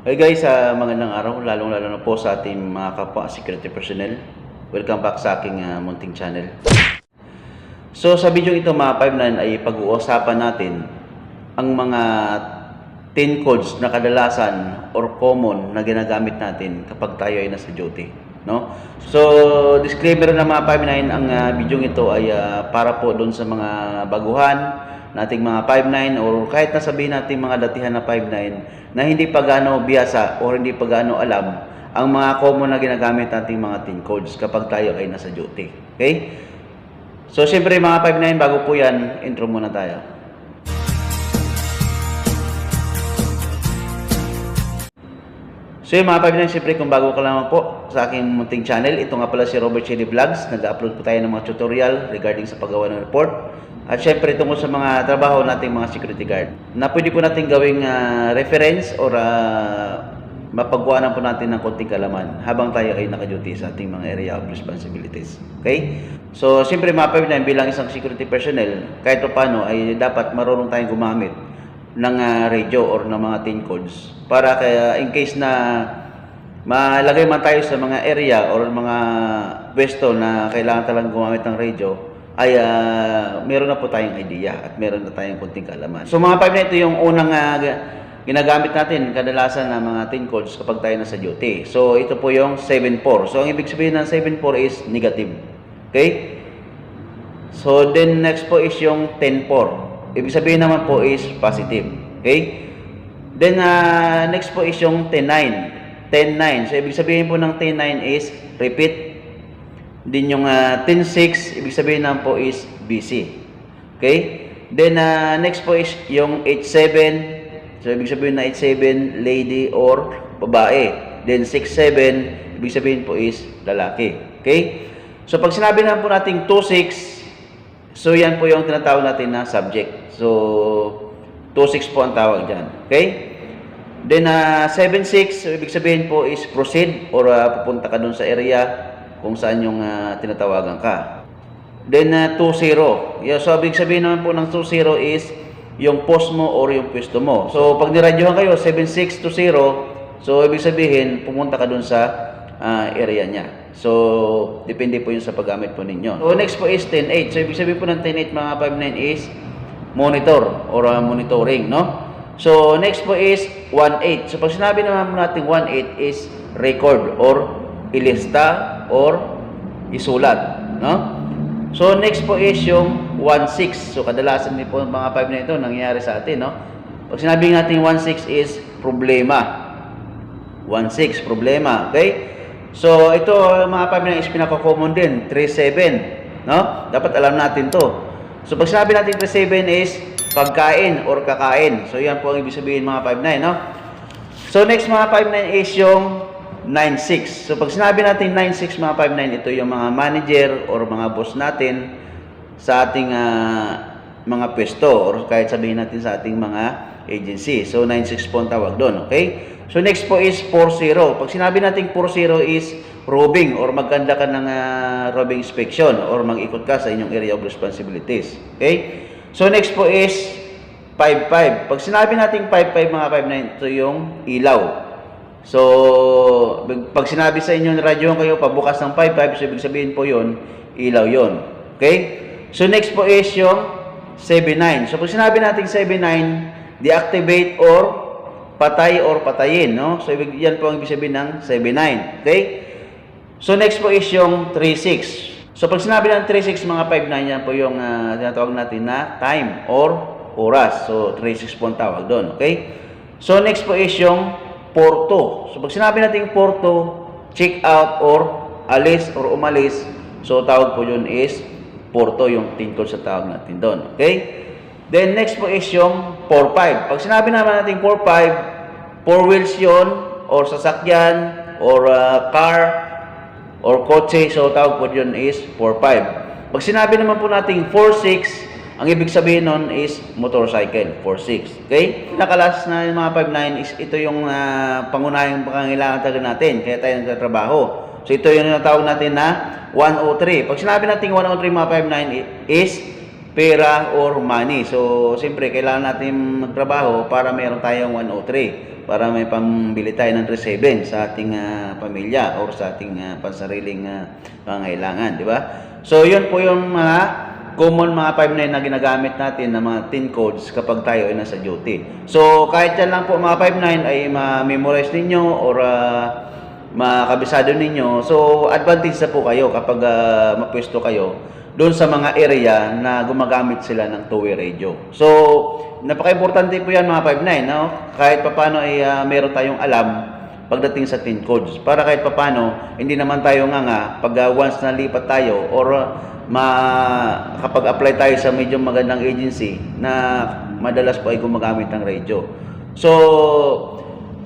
Hey guys, uh, magandang araw, lalong-lalo na po sa ating mga kapwa security personnel. Welcome back sa aking uh, munting channel. So sa video ito mga 59 ay pag-uusapan natin ang mga 10 codes na kadalasan or common na ginagamit natin kapag tayo ay nasa duty. No? So, disclaimer na mga 59, ang uh, video ito ay uh, para po doon sa mga baguhan, nating mga 5'9 or kahit nasabihin natin mga datihan na 5'9 na hindi pa gaano biyasa or hindi pa gaano alam ang mga common na ginagamit nating mga team codes kapag tayo ay nasa duty. Okay? So, siyempre mga 5'9 bago po yan, intro muna tayo. So yung mga 5'9 siyempre kung bago ka lamang po sa aking munting channel, ito nga pala si Robert Chili Vlogs. Nag-upload po tayo ng mga tutorial regarding sa paggawa ng report. At syempre tungkol sa mga trabaho nating mga security guard na pwede po natin gawing ah, reference or uh, mapagkuhanan po natin ng konting kalaman habang tayo ay naka-duty sa ating mga area of responsibilities. Okay? So, siyempre mga 5'9 bilang isang security personnel, kahit pa paano ay dapat marunong tayong gumamit ng ah, radio or ng mga tin codes para kaya in case na malagay man tayo sa mga area or mga pwesto na kailangan talagang gumamit ng radio ay ah, meron na po tayong idea at meron na tayong kunting kaalaman. So mga 5 na ito yung unang ga- ginagamit natin kadalasan ng mga tin codes kapag tayo nasa duty. So ito po yung 7-4. So ang ibig sabihin ng 7-4 is negative. Okay? So then next po is yung 10-4. Ibig sabihin naman po is positive. Okay? Then uh, next po is yung 10-9. 10-9. So ibig sabihin po ng 10-9 is repeat. Din yung uh, 10-6, ibig sabihin naman po is busy. Okay? Then uh, next po is yung 8-7. So ibig sabihin na 8-7, lady or babae. Then 6-7, ibig sabihin po is lalaki. Okay? So pag sinabi naman po natin 2-6, So yan po yung tinatawag natin na subject. So 2-6 po ang tawag dyan. Okay? Then uh, 7-6, so ibig sabihin po is proceed or uh, pupunta ka dun sa area kung saan yung uh, tinatawagan ka. Then uh, 2-0. Yeah, so ibig sabihin naman po ng 2-0 is yung post mo or yung pwesto mo. So pag niradyohan kayo 7-6 to 0, so ibig sabihin pumunta ka dun sa ah, area niya. So, depende po yun sa paggamit po ninyo. So, next po is 10.8. So, ibig sabihin po ng 10.8 mga 5.9 is monitor or ah, monitoring, no? So, next po is 1.8. So, pag sinabi naman po natin 1.8 is record or ilista or isulat, no? So, next po is yung 1.6. So, kadalasan din po mga 5 na ito nangyayari sa atin, no? Pag sinabi natin 1.6 is problema. 1.6, problema. Okay? So, ito mga pamilya is pinaka-common din. 3.7. No? Dapat alam natin to. So, pag sinabi natin 3.7 is pagkain or kakain. So, yan po ang ibig sabihin mga 5.9. No? So, next mga 5.9 is yung 9.6. So, pag sinabi natin 9.6 mga 5.9, ito yung mga manager or mga boss natin sa ating ah, mga pwesto or kahit sabihin natin sa ating mga agency. So, 9.6 po ang tawag doon. Okay? So, next po is 4.0. Pag sinabi natin 4.0 is roving or magkanda ka ng ah, roving inspection or mag-ikot ka sa inyong area of responsibilities. Okay? So, next po is 5.5. Pag sinabi natin 5.5 mga 5.9, ito yung ilaw. So, pag- sinabi sa inyo ng radyo kayo, pabukas ng 5.5, so ibig sabihin po yon ilaw yon Okay? So, next po is yung 7.9. So, pag sinabi natin 7.9, deactivate or patay or patayin, no? So, yan po ang ibig sabihin ng 7.9. Okay? So, next po is yung 3.6. So, pag sinabi ng 3.6, mga 5.9, yan po yung ah, tinatawag natin na time or oras. So, 3.6 po ang tawag doon. Okay? So, next po is yung 4.2. So, pag sinabi natin 4.2, check out or alis or umalis, so tawag po yun is 4.2, yung tin code sa tawag natin doon. Okay? Then, next po is yung 4.5. Pag sinabi naman natin 4.5, 4 wheels yun, or sasakyan, or ah, car, or kotse, so tawag po yun is 4.5. Pag sinabi naman po natin 4.6, ang ibig sabihin nun is motorcycle, 4.6. Okay? Nakalas na yung mga 5.9 is ito yung uh, pangunahing pangangailangan talaga natin, kaya tayo nagtatrabaho. So ito yung natawag natin na 103. Pag sinabi natin 103 mga 5.9 is pera or money. So, siyempre, kailangan natin magtrabaho para meron tayong 103 para may pambili tayo ng 37 sa ating ah, pamilya or sa ating ah, pansariling uh, pangailangan, di ba? So, yun po yung mga common mga 59 na ginagamit natin na mga tin codes kapag tayo ay nasa duty. So, kahit yan lang po mga 59 ay ma-memorize ninyo or ah, makabisado ninyo. So, advantage na po kayo kapag uh, mapwesto kayo doon sa mga area na gumagamit sila ng two-way radio. So, napaka-importante po yan mga 59, no? Kahit papano ay ah, meron tayong alam pagdating sa tin codes. Para kahit papano, hindi naman tayo nga nga pag ah, once na lipat tayo or ah, ma kapag apply tayo sa medyo magandang agency na madalas po ay gumagamit ng radio. So,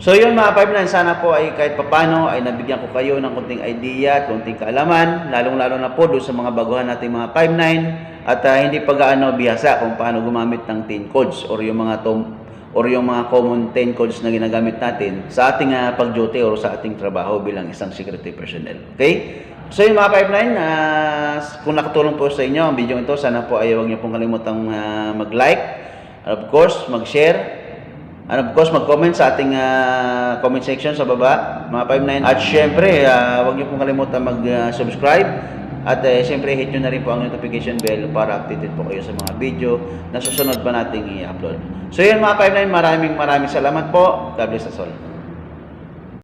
So yun mga 59, sana po ay kahit papano ay nabigyan ko kayo ng konting idea at konting kaalaman, lalong-lalo na po doon sa mga baguhan nating mga 59 at ah, hindi pa gaano bihasa kung paano gumamit ng 10 codes or yung mga tom or yung mga common 10 codes na ginagamit natin sa ating ah, pag-duty or sa ating trabaho bilang isang security personnel. Okay? So yung mga 59, ah, kung nakatulong po sa inyo ang video ito, sana po ay huwag niyo pong kalimutang ah, mag-like, of course, mag-share, And of course, mag-comment sa ating ah, comment section sa baba, mga 59. At syempre, ah, huwag niyo pong kalimutan mag-subscribe. At eh, syempre, hit nyo na rin po ang notification bell para updated po kayo sa mga video na susunod pa nating i-upload. So yun mga 59, maraming maraming salamat po. God bless us all.